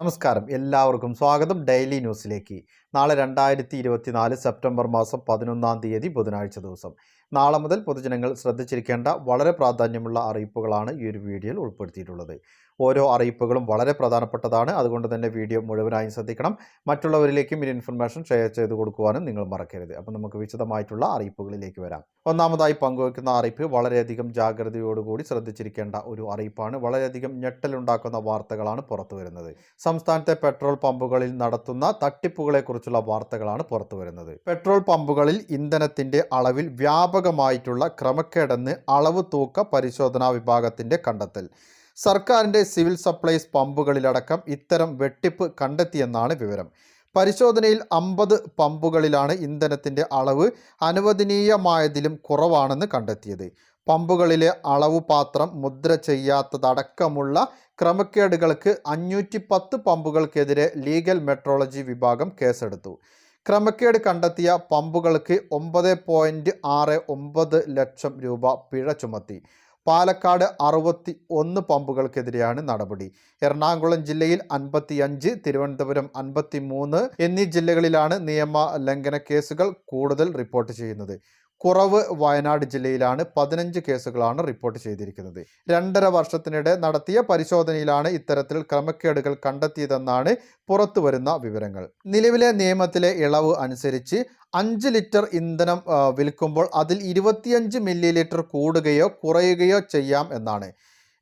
നമസ്കാരം. എല്ലാവർക്കും സ്വാഗതം ഡെയിലി ന്യൂസിലേക്ക്. നാളെ രണ്ടായിരത്തി ഇരുപത്തിനാല് സെപ്റ്റംബർ മാസം പതിനൊന്നാം തീയതി ബുധനാഴ്ച ദിവസം. നാളെ മുതൽ പൊതുജനങ്ങൾ ശ്രദ്ധിച്ചിരിക്കേണ്ട വളരെ പ്രാധാന്യമുള്ള അറിയിപ്പുകളാണ് ഈ ഒരു വീഡിയോയിൽ ഉൾപ്പെടുത്തിയിട്ടുള്ളത്. ഓരോ അറിയിപ്പുകളും വളരെ പ്രധാനപ്പെട്ടതാണ്. അതുകൊണ്ട് തന്നെ വീഡിയോ മുഴുവനായും ശ്രദ്ധിക്കണം. മറ്റുള്ളവരിലേക്കും ഈ ഇൻഫർമേഷൻ ഷെയർ ചെയ്ത് കൊടുക്കുവാനും നിങ്ങൾ മറക്കരുത്. അപ്പം നമുക്ക് വിശദമായിട്ടുള്ള അറിയിപ്പുകളിലേക്ക് വരാം. ഒന്നാമതായി പങ്കുവയ്ക്കുന്ന അറിയിപ്പ് വളരെയധികം ജാഗ്രതയോടുകൂടി ശ്രദ്ധിച്ചിരിക്കേണ്ട ഒരു അറിയിപ്പാണ്. വളരെയധികം ഞെട്ടലുണ്ടാക്കുന്ന വാർത്തകളാണ് പുറത്തു വരുന്നത്. സംസ്ഥാനത്തെ പെട്രോൾ പമ്പുകളിൽ നടത്തുന്ന തട്ടിപ്പുകളെക്കുറിച്ചുള്ള വാർത്തകളാണ് പുറത്തു വരുന്നത്. പെട്രോൾ പമ്പുകളിൽ ഇന്ധനത്തിന്റെ അളവിൽ വ്യാപകമായിട്ടുള്ള ക്രമക്കേടെന്ന് അളവ് തൂക്ക പരിശോധനാ വിഭാഗത്തിന്റെ കണ്ടെത്തൽ. സർക്കാരിന്റെ സിവിൽ സപ്ലൈസ് പമ്പുകളിലടക്കം ഇത്തരം വെട്ടിപ്പ് കണ്ടെത്തിയെന്നാണ് വിവരം. പരിശോധനയിൽ അമ്പത് പമ്പുകളിലാണ് ഇന്ധനത്തിന്റെ അളവ് അനുവദനീയമായതിലും കുറവാണെന്ന് കണ്ടെത്തിയത്. പമ്പുകളിലെ അളവ് പാത്രം മുദ്ര ചെയ്യാത്തതടക്കമുള്ള ക്രമക്കേടുകൾക്ക് അഞ്ഞൂറ്റി പത്ത് പമ്പുകൾക്കെതിരെ ലീഗൽ മെട്രോളജി വിഭാഗം കേസെടുത്തു. ക്രമക്കേട് കണ്ടെത്തിയ പമ്പുകൾക്ക് ഒമ്പത് പോയിന്റ് ആറ് ഒമ്പത് ലക്ഷം രൂപ പിഴ ചുമത്തി. പാലക്കാട് അറുപത്തി ഒന്ന് പമ്പുകൾക്കെതിരെയാണ് നടപടി. എറണാകുളം ജില്ലയിൽ അൻപത്തിയഞ്ച് തിരുവനന്തപുരം അൻപത്തി മൂന്ന് എന്നീ ജില്ലകളിലാണ് നിയമ ലംഘന കേസുകൾ കൂടുതൽ റിപ്പോർട്ട് ചെയ്യുന്നത്. കുറവ് വയനാട് ജില്ലയിലാണ് പതിനഞ്ച് കേസുകളാണ് റിപ്പോർട്ട് ചെയ്തിരിക്കുന്നത്. രണ്ടര വർഷത്തിനിടെ നടത്തിയ പരിശോധനയിലാണ് ഇത്തരത്തിൽ ക്രമക്കേടുകൾ കണ്ടെത്തിയതെന്നാണ് പുറത്തുവരുന്ന വിവരങ്ങൾ. നിലവിലെ നിയമത്തിലെ ഇളവ് അനുസരിച്ച് അഞ്ച് ലിറ്റർ ഇന്ധനം വിൽക്കുമ്പോൾ അതിൽ ഇരുപത്തിയഞ്ച് മില്ലി ലിറ്റർ കൂടുകയോ കുറയുകയോ ചെയ്യാം എന്നാണ്.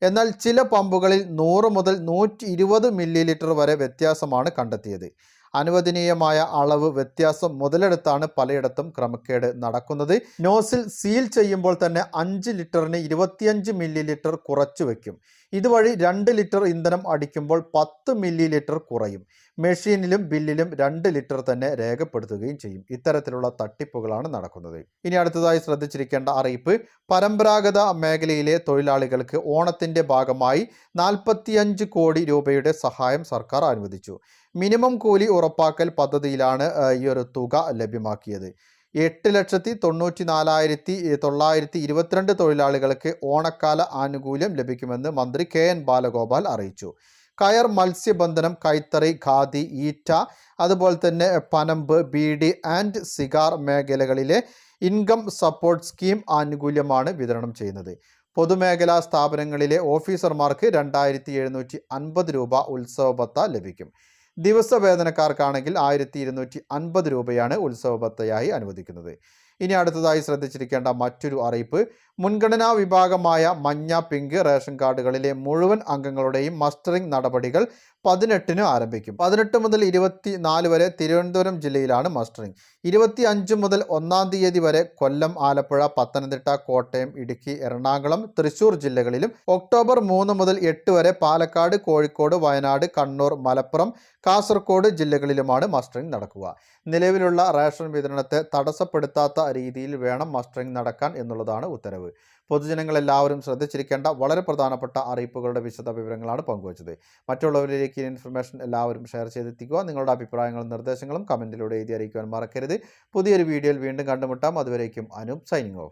എന്നാൽ ചില പമ്പുകളിൽ നൂറ് മുതൽ നൂറ്റി മില്ലി ലിറ്റർ വരെ വ്യത്യാസമാണ് കണ്ടെത്തിയത്. അനുവദനീയമായ അളവ് വ്യത്യാസം മുതലെടുത്താണ് പലയിടത്തും ക്രമക്കേട് നടക്കുന്നത്. നോസിൽ സീൽ ചെയ്യുമ്പോൾ തന്നെ അഞ്ച് ലിറ്ററിന് ഇരുപത്തിയഞ്ച് മില്ലി ലിറ്റർ കുറച്ചു വയ്ക്കും ഇതുവഴി രണ്ട് ലിറ്റർ ഇന്ധനം അടിക്കുമ്പോൾ പത്ത് മില്ലി ലിറ്റർ കുറയും. മെഷീനിലും ബില്ലിലും രണ്ട് ലിറ്റർ തന്നെ രേഖപ്പെടുത്തുകയും ചെയ്യും. ഇത്തരത്തിലുള്ള തട്ടിപ്പുകളാണ് നടക്കുന്നത്. ഇനി അടുത്തതായി ശ്രദ്ധിച്ചിരിക്കേണ്ട അറിയിപ്പ് പരമ്പരാഗത മേഖലയിലെ തൊഴിലാളികൾക്ക് ഓണത്തിന്റെ ഭാഗമായി നാൽപ്പത്തിയഞ്ച് കോടി രൂപയുടെ സഹായം സർക്കാർ അനുവദിച്ചു. മിനിമം കൂലി ഉറപ്പാക്കൽ പദ്ധതിയിലാണ് ഈ ഒരു തുക ലഭ്യമാക്കിയത്. എട്ട് ലക്ഷത്തി തൊണ്ണൂറ്റി നാലായിരത്തി തൊള്ളായിരത്തി ഇരുപത്തിരണ്ട് തൊഴിലാളികൾക്ക് ഓണക്കാല ആനുകൂല്യം ലഭിക്കുമെന്ന് മന്ത്രി കെ എൻ ബാലഗോപാൽ അറിയിച്ചു. കയർ മത്സ്യബന്ധനം കൈത്തറി ഖാദി ഈറ്റ അതുപോലെ തന്നെ പനമ്പ് ബീഡി ആൻഡ് സിഗാർ മേഖലകളിലെ ഇൻകം സപ്പോർട്ട് സ്കീം ആനുകൂല്യമാണ് വിതരണം ചെയ്യുന്നത്. പൊതുമേഖലാ സ്ഥാപനങ്ങളിലെ ഓഫീസർമാർക്ക് രണ്ടായിരത്തി എഴുന്നൂറ്റി അൻപത് രൂപ ഉത്സവബത്ത ലഭിക്കും. ദിവസ വേതനക്കാർക്കാണെങ്കിൽ ആയിരത്തി ഇരുന്നൂറ്റി അൻപത് രൂപയാണ് ഉത്സവബത്തയായി അനുവദിക്കുന്നത്. ഇനി അടുത്തതായി ശ്രദ്ധിച്ചിരിക്കേണ്ട മറ്റൊരു അറിയിപ്പ് മുൻഗണനാ വിഭാഗമായ മഞ്ഞ പിങ്ക് റേഷൻ കാർഡുകളിലെ മുഴുവൻ അംഗങ്ങളുടെയും മസ്റ്ററിംഗ് നടപടികൾ പതിനെട്ടിന് ആരംഭിക്കും. പതിനെട്ട് മുതൽ ഇരുപത്തി നാല് വരെ തിരുവനന്തപുരം ജില്ലയിലാണ് മസ്റ്ററിംഗ്. ഇരുപത്തി അഞ്ച് മുതൽ ഒന്നാം തീയതി വരെ കൊല്ലം ആലപ്പുഴ പത്തനംതിട്ട കോട്ടയം ഇടുക്കി എറണാകുളം തൃശൂർ ജില്ലകളിലും ഒക്ടോബർ മൂന്ന് മുതൽ എട്ട് വരെ പാലക്കാട് കോഴിക്കോട് വയനാട് കണ്ണൂർ മലപ്പുറം കാസർഗോഡ് ജില്ലകളിലുമാണ് മസ്റ്ററിംഗ് നടക്കുക. നിലവിലുള്ള റേഷൻ വിതരണത്തെ തടസ്സപ്പെടുത്താത്ത രീതിയിൽ വേണം മസ്റ്ററിംഗ് നടക്കാൻ എന്നുള്ളതാണ് ഉത്തരവ്. പൊതുജനങ്ങൾ എല്ലാവരും ശ്രദ്ധിച്ചിരിക്കേണ്ട വളരെ പ്രധാനപ്പെട്ട അറിയിപ്പുകളുടെ വിശദ വിവരങ്ങളാണ് പങ്കുവച്ചത്. മറ്റുള്ളവരിലേക്ക് ഇൻഫർമേഷൻ എല്ലാവരും ഷെയർ ചെയ്തെത്തിക്കുക. നിങ്ങളുടെ അഭിപ്രായങ്ങളും നിർദ്ദേശങ്ങളും കമന്റിലൂടെ എഴുതി അറിയിക്കുവാൻ മറക്കരുത്. പുതിയൊരു വീഡിയോയിൽ വീണ്ടും കണ്ടുമുട്ടാം. അതുവരേക്കും അനൂപ് സൈനിങ് ഓഫ്